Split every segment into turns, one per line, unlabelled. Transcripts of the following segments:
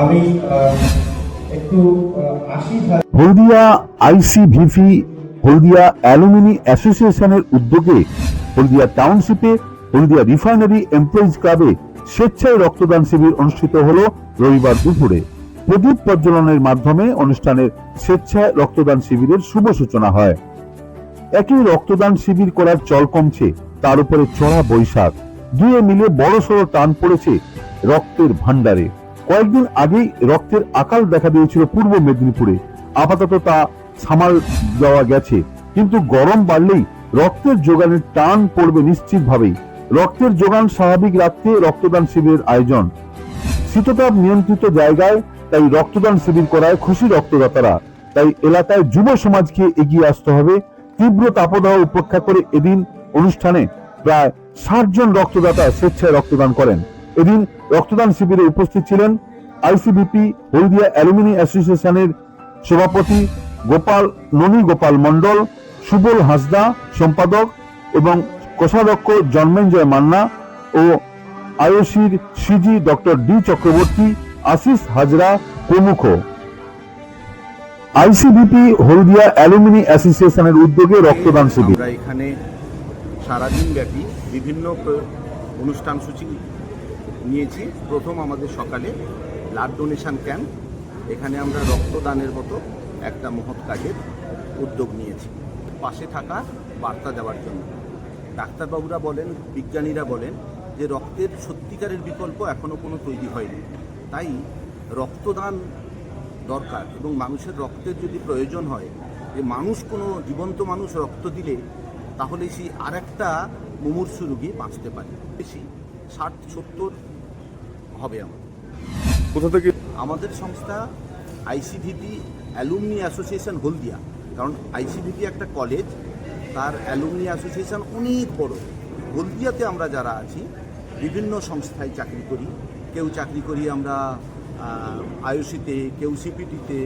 আমি একটু হাজার
হলদিয়া আইসিভিভি হলদিয়া অ্যালুমিনি অ্যাসোসিয়েশনের উদ্যোগে হলদিয়া টাউনশিপে হলদিয়া রিফাইনারি এমপ্লয়িজ ক্লাবে স্বেচ্ছায় রক্তদান শিবির অনুষ্ঠিত হলো রবিবার দুপুরে। প্রদীপ প্রজ্বলনের মাধ্যমে অনুষ্ঠানের স্বেচ্ছায় রক্তদান শিবিরের শুভ সূচনা হয়। একই রক্তদান শিবির করার চল কমছে, তার উপরে চড়া বৈশাখ। দুয়ে মিলে বড়সড় টান পড়েছে রক্তের ভান্ডারে কয়েকদিন আগেই রক্তের আকাল দেখা দিয়েছিল পূর্ব মেদিনীপুরে। আপাতত তা সামাল দেওয়া গেছে। কিন্তু গরম বাড়লেই রক্তের যোগানের টান পড়বে নিশ্চিতভাবেই। রক্তের যোগান স্বাভাবিক রাখতে রক্তদান শিবিরের আয়োজন। শীততাপ নিয়ন্ত্রিত জায়গায় তাই রক্তদান শিবির করায় খুশি রক্তদাতারা। তাই এলাকায় যুব সমাজকে এগিয়ে আসতে হবে। তীব্র তাপদাহ উপেক্ষা করে এদিন অনুষ্ঠানে প্রায় ষাট জন রক্তদাতা স্বেচ্ছায় রক্তদান করেন। এদিন রক্তদান শিবিরে উপস্থিত ছিলেন আইসিবিপি হলদিয়া অ্যালুমিনি অ্যাসোসিয়েশনের সভাপতি গোপাল ননী গোপাল মণ্ডল সুবল হাসদা সম্পাদক এবং কোষাধ্যক্ষ জন্মেঞ্জয় মান্না ও আয়ুষীর CG doctor D Chakraborty Ashis Hazra প্রমুখ। আইসিবিপি হলদিয়া অ্যালুমিনি অ্যাসোসিয়েশনের উদ্যোগে রক্তদান শিবির।
এখানে সারাদিন ব্যাপী বিভিন্ন অনুষ্ঠান সূচি নিয়েছি। প্রথম আমাদের সকালে ব্লাড ডোনেশন ক্যাম্প। এখানে আমরা রক্তদানের মতো একটা মহৎ কাজের উদ্যোগ নিয়েছি। পাশে থাকা বার্তা দেওয়ার জন্য। ডাক্তারবাবুরা বলেন, বিজ্ঞানীরা বলেন যে রক্তের সত্যিকারের বিকল্প এখনও কোনো তৈরি হয়নি। তাই রক্তদান দরকার এবং মানুষের রক্তের যদি প্রয়োজন হয়, যে মানুষ কোনো জীবন্ত মানুষ রক্ত দিলে, তাহলে সেই আর একটা মুমূর্ষু রুগী বাঁচতে পারে। বেশি, ষাট, সত্তর হবে আমাদের।
কোথা থেকে?
আমাদের সংস্থা আইসিভিপি অ্যালুমনি অ্যাসোসিয়েশন হলদিয়া। কারণ আইসিভিপি একটা কলেজ তার অ্যালুমনি অ্যাসোসিয়েশন অনেক বড়। হলদিয়াতে আমরা যারা আছি বিভিন্ন সংস্থায় চাকরি করি। কেউ চাকরি করি আমরা আইওসিতে কেউ সিপিটিতে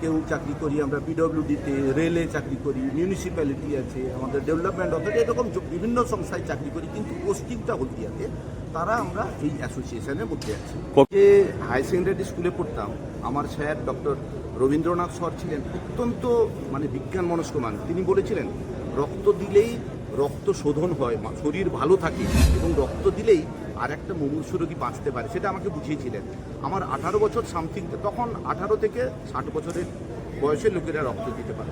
কেউ চাকরি করি, আমরা পিডব্লিউডিতে রেলে চাকরি করি মিউনিসিপ্যালিটি আছে, আমাদের ডেভেলপমেন্ট অথরিটি এরকম বিভিন্ন সংস্থায় চাকরি করি, কিন্তু পোস্টিংটা হলদিয়াতে তারা আমরা এই অ্যাসোসিয়েশনের মধ্যে আছি। যে হাই সেকেন্ডারি স্কুলে পড়তাম, আমার স্যার ডক্টর রবীন্দ্রনাথ স্যার ছিলেন, অত্যন্ত মানে বিজ্ঞান মনস্ক তিনি বলেছিলেন, রক্ত দিলেই রক্ত শোধন হয় শরীর ভালো থাকে এবং রক্ত দিলেই আর একটা মুমূর্ষু রোগী বাঁচতে পারে সেটা আমাকে বুঝিয়েছিলেন। আমার আঠারো বছর সামথিং তখন আঠারো থেকে ষাট বছরের বয়সের লোকেরা রক্ত দিতে পারে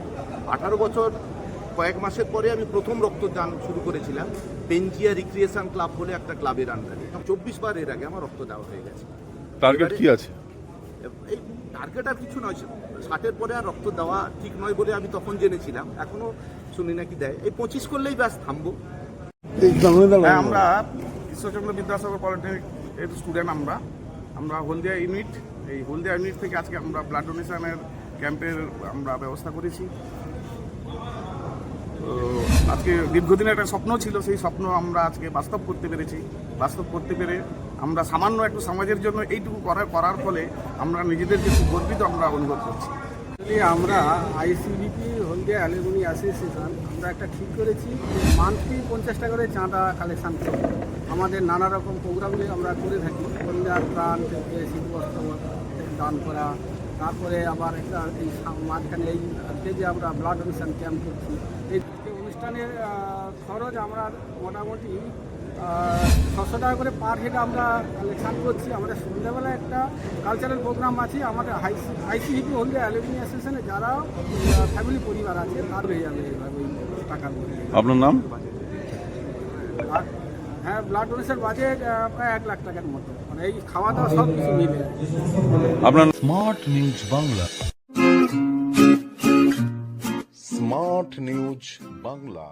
আঠারো বছর কয়েক মাসের পরে আমি প্রথম রক্তদান শুরু করেছিলাম পেনজিয়া রিক্রিয়েশন ক্লাব বলে একটা ক্লাবের আন্ডারে চব্বিশ বার এর আগে আমার রক্ত দেওয়া হয়ে গেছে।
টার্গেট কি আছে?
এই টার্গেট আর কিছু নয় ষাটের পরে আর রক্ত দেওয়া ঠিক নয় বলে আমি তখন জেনেছিলাম। এখনও শুনি নাকি দেয়। এই পঁচিশ করলেই ব্যাস থামবো।
হ্যাঁ আমরা ঈশ্বরচন্দ্র বিদ্যাসাগর পলিটেকনিক এর স্টুডেন্ট আমরা। আমরা হলদিয়া ইউনিট এই হলদিয়া ইউনিট থেকে আজকে আমরা ব্লাড ডোনেশনের ক্যাম্পের আমরা ব্যবস্থা করেছি। আজকে দীর্ঘদিনের একটা স্বপ্ন ছিল সেই স্বপ্ন আমরা আজকে বাস্তব করতে পেরেছি। বাস্তব করতে পেরে আমরা সামান্য একটু সমাজের জন্য এইটুকু করার করার ফলে আমরা নিজেদেরকে খুব গর্বিত আমরা অনুভব করছি।
আমরা আইসিবিপি হলদিয়া অ্যালুমিনি অ্যাসোসিয়েশন আমরা একটা ঠিক করেছি, মান্থলি পঞ্চাশ টাকা করে চাঁদা কালেকশান করি আমাদের নানা রকম প্রোগ্রামগুলি আমরা করে থাকি। কন্যার প্রাণ থেকে শীতবস্ত্র দান করা, তারপরে আবার একটা এই মাঝখানে এই আজকে যে আমরা ব্লাড ডোনেশন ক্যাম্প করছি। এই অনুষ্ঠানের খরচ আমরা মোটামুটি ছশো টাকা করে পার হেড আমরা কালেকশন করছি। আমাদের সন্ধ্যাবেলা একটা কালচারাল প্রোগ্রাম আছে আমাদের আইসিহিপি হলদিয়া অ্যালুমিনি অ্যাসোসিয়েশনে যারা ফ্যামিলি পরিবার আছে তার হয়ে যাবে এইভাবে ওই টাকার
আপনার নাম?
আর হ্যাঁ ব্লাড ডোনেশন বাজেট প্রায় এক লাখ টাকার মতো। মানে এই খাওয়া দাওয়া সব কিছু মিলে।
আপনার
smart news Bangla
smart news Bangla